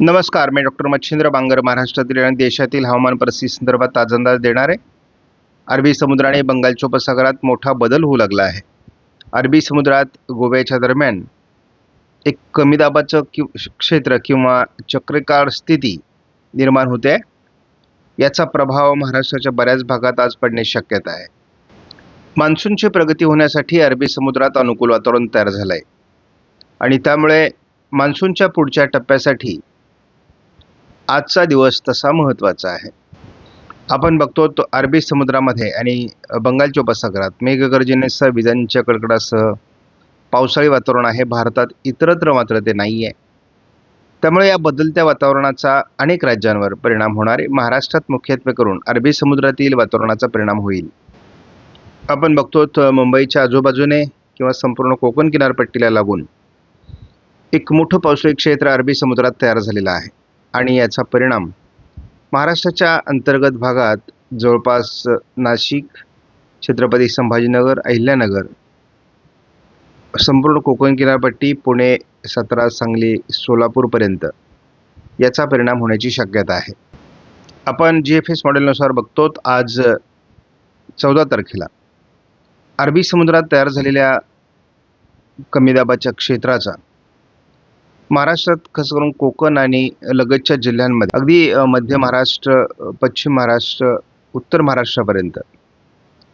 नमस्कार मी डॉक्टर मच्छिंद्र बांगर महाराष्ट्रातील आणि देशातील हवामान परिस्थिती संदर्भात ताजा अंदाज देणार आहे अरबी समुद्र आणि बंगालच्या उपसागरात मोठा बदल होऊ लागला आहे. अरबी समुद्रात गोव्याच्या दरम्यान एक कमी दाबाचं कि क्षेत्र किंवा चक्रकार स्थिती निर्माण होते. याचा प्रभाव महाराष्ट्राच्या बऱ्याच भागात आज पडण्याची शक्यता आहे. मान्सूनची प्रगती होण्यासाठी अरबी समुद्रात अनुकूल वातावरण तयार झालं आहे आणि त्यामुळे मान्सूनच्या पुढच्या टप्प्यासाठी आजचा दिवस तसा महत्त्वाचा आहे. आपण बघतो तो अरबी समुद्रामध्ये आणि बंगालच्या उपसागरात मेघगर्जनेसह विजांच्या कडकडासह पावसाळी वातावरण आहे. भारतात इतरत्र मात्र ते नाही आहे त्यामुळे या बदलत्या वातावरणाचा अनेक राज्यांवर परिणाम होणार आहे. महाराष्ट्रात मुख्यत्वे करून अरबी समुद्रातील वातावरणाचा परिणाम होईल. आपण बघतो मुंबईच्या आजूबाजूने किंवा संपूर्ण कोकण किनारपट्टीला लागून एक मोठं पावसाळी क्षेत्र अरबी समुद्रात तयार झालेलं आहे. आणि याचा परिणाम महाराष्ट्राच्या अंतर्गत भागात जवळपास नाशिक छत्रपती संभाजीनगर अहिल्यानगर संपूर्ण कोकण किनारपट्टी पुणे सातारा सांगली सोलापूरपर्यंत याचा परिणाम होण्याची शक्यता आहे. आपण जी एफ एस मॉडेलनुसार बघतो आज चौदा तारखेला अरबी समुद्रात तयार झालेल्या कमी दाबाच्या क्षेत्राचा महाराष्ट्रात खास करून कोकण आणि लगतच्या जिल्ह्यांमध्ये अगदी मध्य महाराष्ट्र पश्चिम महाराष्ट्र उत्तर महाराष्ट्रापर्यंत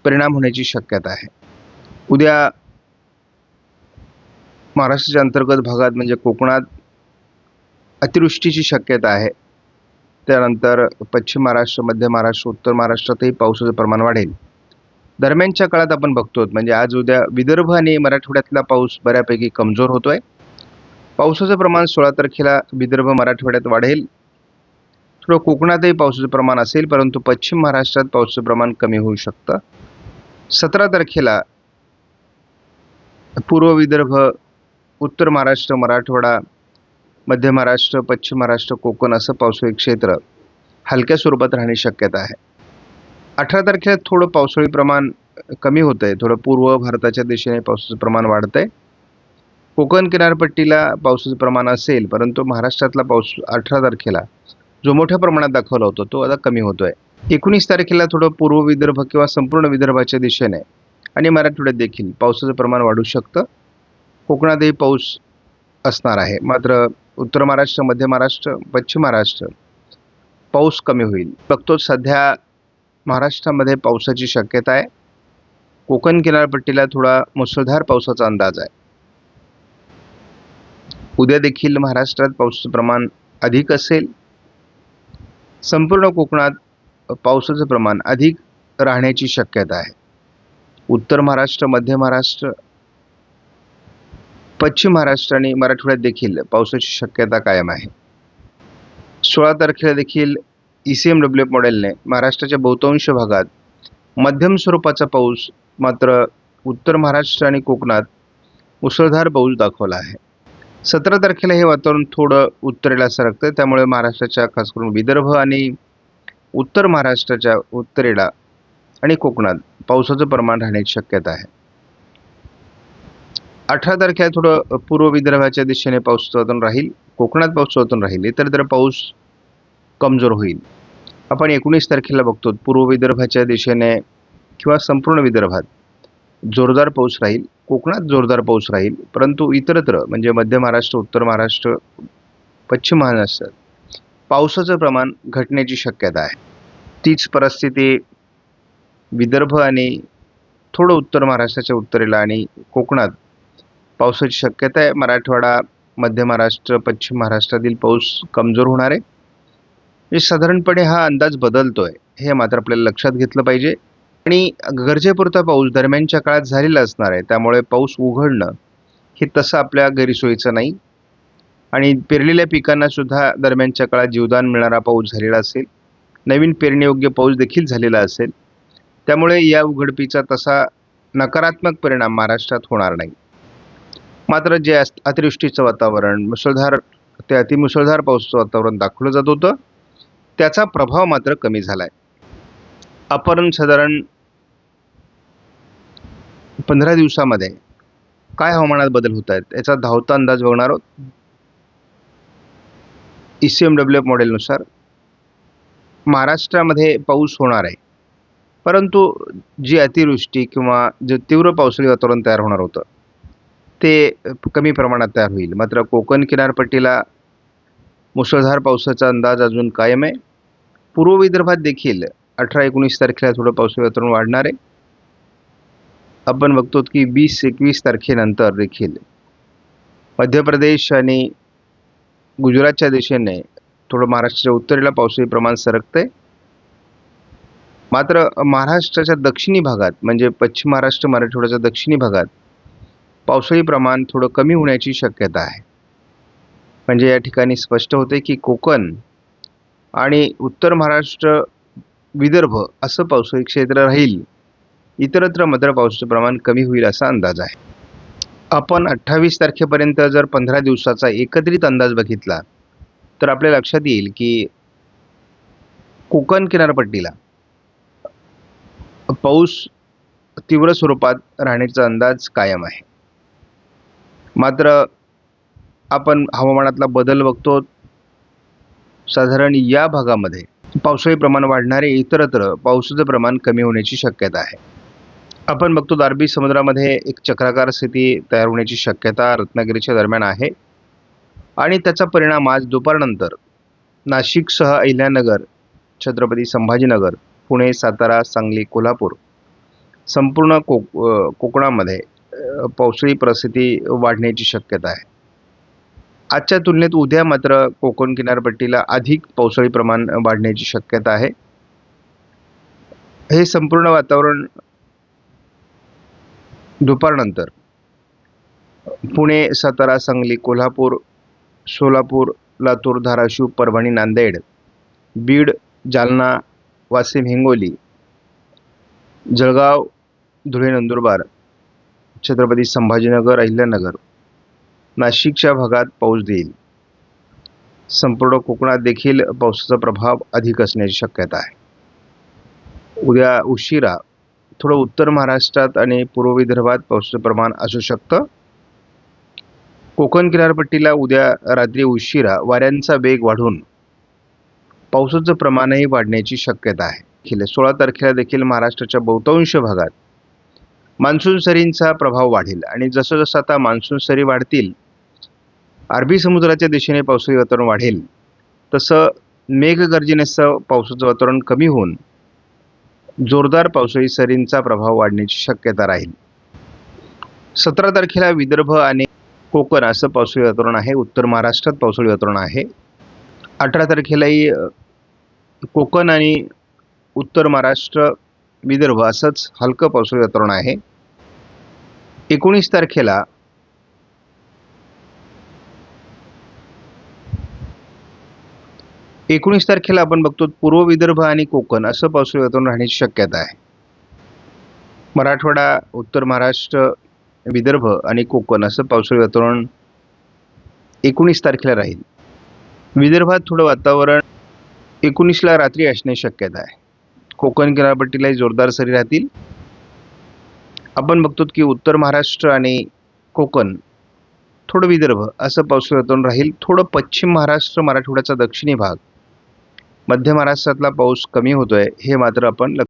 परिणाम होण्याची शक्यता आहे. उद्या महाराष्ट्राच्या अंतर्गत भागात म्हणजे कोकणात अतिवृष्टीची शक्यता आहे. त्यानंतर पश्चिम महाराष्ट्र मध्य महाराष्ट्र उत्तर महाराष्ट्रातही पावसाचं प्रमाण वाढेल. दरम्यानच्या काळात आपण बघतो म्हणजे आज उद्या विदर्भ आणि मराठवाड्यातला पाऊस बऱ्यापैकी कमजोर होतोय. पावसाचं प्रमाण सोळा तारखेला विदर्भ मराठवाड्यात वाढेल. थोडं कोकणातही पावसाचं प्रमाण असेल परंतु पश्चिम महाराष्ट्रात पावसाचं प्रमाण कमी होऊ शकतं. सतरा तारखेला पूर्व विदर्भ उत्तर महाराष्ट्र मराठवाडा मध्य महाराष्ट्र पश्चिम महाराष्ट्र कोकण असं पावसाळी क्षेत्र हलक्या स्वरूपात राहण्याची शक्यता आहे. अठरा तारखेला थोडं पावसाळी प्रमाण कमी होतं आहे थोडं पूर्व भारताच्या दिशेने पावसाचं प्रमाण वाढतं आहे कोकण किनारपट्टीला पावसाचं प्रमाण असेल परंतु महाराष्ट्रातला पाऊस अठरा तारखेला जो मोठ्या प्रमाणात दाखवला होता तो आता कमी होतोय. एकोणीस तारखेला थोडं पूर्व विदर्भ किंवा संपूर्ण विदर्भाच्या दिशेने आणि मराठवाड्यात देखील पावसाचं प्रमाण वाढू शकतं. कोकणातही पाऊस असणार आहे. मात्र उत्तर महाराष्ट्र मध्य महाराष्ट्र पश्चिम महाराष्ट्र पाऊस कमी होईल. बघतो सध्या महाराष्ट्रामध्ये पावसाची शक्यता आहे. कोकण किनारपट्टीला थोडा मुसळधार पावसाचा अंदाज आहे. उद्या देखील महाराष्ट्रात पावसाचं प्रमाण अधिक असेल. संपूर्ण कोकणात पावसाचं प्रमाण अधिक राहण्याची शक्यता आहे. उत्तर महाराष्ट्र मध्य महाराष्ट्र पश्चिम महाराष्ट्र आणि मराठवाड्यात देखील पावसाची शक्यता कायम आहे. सोळा तारखेला देखील E C M W F मॉडेलने महाराष्ट्राच्या बहुतांश भागात मध्यम स्वरूपाचा पाऊस मात्र उत्तर महाराष्ट्र आणि कोकणात मुसळधार पाऊस दाखवला आहे. सतरा तारखेला हे वातावरण थोडं उत्तरेला सरकतं त्यामुळे महाराष्ट्राच्या खास करून विदर्भ आणि उत्तर महाराष्ट्राच्या उत्तरेला आणि कोकणात पावसाचं प्रमाण राहण्याची शक्यता आहे. अठरा तारखेला थोडं पूर्व विदर्भाच्या दिशेने पाऊस वातावरण राहील. कोकणात पाऊस वातावरण राहील. इतर तर पाऊस कमजोर होईल. आपण एकोणीस तारखेला बघतो पूर्व विदर्भाच्या दिशेने किंवा संपूर्ण विदर्भात जोरदार पाऊस राहील कोकणात जोरदार पाऊस राहील परंतु इतरत्र म्हणजे मध्य महाराष्ट्र उत्तर महाराष्ट्र पश्चिम महाराष्ट्रात पावसाचं प्रमाण घटण्याची शक्यता आहे. तीच परिस्थिती विदर्भ आणि थोडं उत्तर महाराष्ट्राच्या उत्तरेला आणि कोकणात पावसाची शक्यता आहे. मराठवाडा मध्य महाराष्ट्र पश्चिम महाराष्ट्रातील पाऊस कमजोर होणार आहे. म्हणजे साधारणपणे हा अंदाज बदलतो आहे हे मात्र आपल्याला लक्षात घेतलं पाहिजे. आणि गरजेपुरता पाऊस दरम्यानच्या काळात झालेला असणार आहे. त्यामुळे पाऊस उघडणं हे तसं आपल्या गैरसोयीचं नाही. आणि पेरलेल्या पिकांना सुद्धा दरम्यानच्या काळात जीवदान मिळणारा पाऊस झालेला असेल. नवीन पेरणीयोग्य पाऊस देखील झालेला असेल. त्यामुळे या उघडपीचा तसा नकारात्मक परिणाम महाराष्ट्रात होणार नाही. मात्र जे अतिवृष्टीचं वातावरण मुसळधार ते अतिमुसळधार पावसाचं वातावरण दाखवलं जात होतं त्याचा प्रभाव मात्र कमी झाला आहे आपण साधारण पंधरा दिवसामध्ये काय हवामानात बदल होत आहेत? याचा धावता अंदाज बघणार आहोत. E C M W F मॉडेलनुसार महाराष्ट्रामध्ये पाऊस होणार आहे. परंतु जी अतिवृष्टी किंवा जे तीव्र पावसाळी वातावरण तयार होणार होतं ते कमी प्रमाणात तयार होईल. मात्र कोकण किनारपट्टीला मुसळधार पावसाचा अंदाज अजून कायम आहे. पूर्व विदर्भात देखील अठरा एकोणीस तारखेला थोडं पावसाळी वातावरण वाढणार आहे. आपण बघतो की वीस एकवीस तारखेनंतर देखील मध्य प्रदेश आणि गुजरातच्या दिशेने थोडं महाराष्ट्राच्या उत्तरेला पावसाळी प्रमाण सरकते मात्र महाराष्ट्राच्या दक्षिणी भागात म्हणजे पश्चिम महाराष्ट्र मराठवाड्याच्या दक्षिणी भागात पावसाळी प्रमाण थोडं कमी होण्याची शक्यता आहे. म्हणजे या ठिकाणी स्पष्ट होते की कोकण आणि उत्तर महाराष्ट्र विदर्भ असं पावसाळी क्षेत्र राहील. इतरत्र मात्र पाऊसचं प्रमाण कमी होईल असा अंदाज आहे. आपण अठ्ठावीस तारखेपर्यंत जर पंधरा दिवसाचा एकत्रित अंदाज बघितला तर आपल्या लक्षात येईल की कोकण किनारपट्टीला पाऊस तीव्र स्वरूपात राहण्याचा अंदाज कायम आहे. मात्र आपण हवामानातला बदल बघतो साधारण या भागामध्ये पावसाळी प्रमाण वाढणारे इतरत्र पावसाचं प्रमाण कमी होण्याची शक्यता आहे. आपण बघतो अरबी समुद्रामध्ये एक चक्राकार स्थिती तयार होण्याची शक्यता रत्नागिरीच्या दरम्यान आहे. आणि त्याचा परिणाम आज दुपारनंतर नाशिकसह अहिल्यानगर छत्रपती संभाजीनगर पुणे सातारा सांगली कोल्हापूर संपूर्ण कोक कोकणामध्ये पावसाळी परिस्थिती वाढण्याची शक्यता आहे. आजच्या तुलनेत उद्या मात्र कोकण किनारपट्टीला अधिक पावसाळी प्रमाण वाढण्याची शक्यता आहे. हे संपूर्ण वातावरण दुपारनंतर. पुणे सातारा सांगली कोल्हापूर सोलापूर लातूर धाराशिव परभणी नांदेड बीड जालना वाशिम हिंगोली जळगाव धुळे नंदुरबार छत्रपती संभाजीनगर अहिल्यानगर नाशिकच्या भागात पाऊस देईल. संपूर्ण कोकणात देखील पावसाचा प्रभाव अधिक असण्याची शक्यता आहे. उद्या उशिरा थोडं उत्तर महाराष्ट्रात आणि पूर्व विदर्भात पावसाचं प्रमाण असू शकतं. कोकण किनारपट्टीला उद्या रात्री उशिरा वाऱ्यांचा वेग वाढून पावसाचं प्रमाणही वाढण्याची शक्यता आहे. देखील सोळा तारखेला देखील महाराष्ट्राच्या बहुतांश भागात मान्सून सरींचा प्रभाव वाढेल आणि जसं जसं आता मान्सून सरी वाढतील अरबी समुद्राच्या दिशेने पावसाळी वातावरण वाढेल तसं मेघगर्जनेसह पावसाचं वातावरण कमी होऊन जोरदार पावसाळी सरींचा प्रभाव वाढण्याची शक्यता राहील. सतरा तारखेला विदर्भ आणि कोकण असं पावसाळी वातावरण आहे. उत्तर महाराष्ट्रात पावसाळी वातावरण आहे. अठरा तारखेलाही कोकण आणि उत्तर महाराष्ट्र विदर्भ असंच हलकं पावसाळी वातावरण आहे. एकोणीस तारखेला एकोणीस तारखेला आपण बघतो पूर्व विदर्भ आणि कोकण असं पावसाळी वातावरण राहण्याची शक्यता आहे. मराठवाडा उत्तर महाराष्ट्र विदर्भ आणि कोकण असं पावसाळी वातावरण एकोणीस तारखेला राहील. विदर्भात थोडं वातावरण एकोणीसला रात्री असण्याची शक्यता आहे. कोकण किनारपट्टीलाही जोरदार सरी राहतील. आपण बघतो की उत्तर महाराष्ट्र आणि कोकण थोडं विदर्भ असं पावसाळी वातावरण राहील. थोडं पश्चिम महाराष्ट्र मराठवाड्याचा दक्षिणी भाग मध्य महाराष्ट्रातला पाऊस कमी होतो आहे हे मात्र आपण लक्ष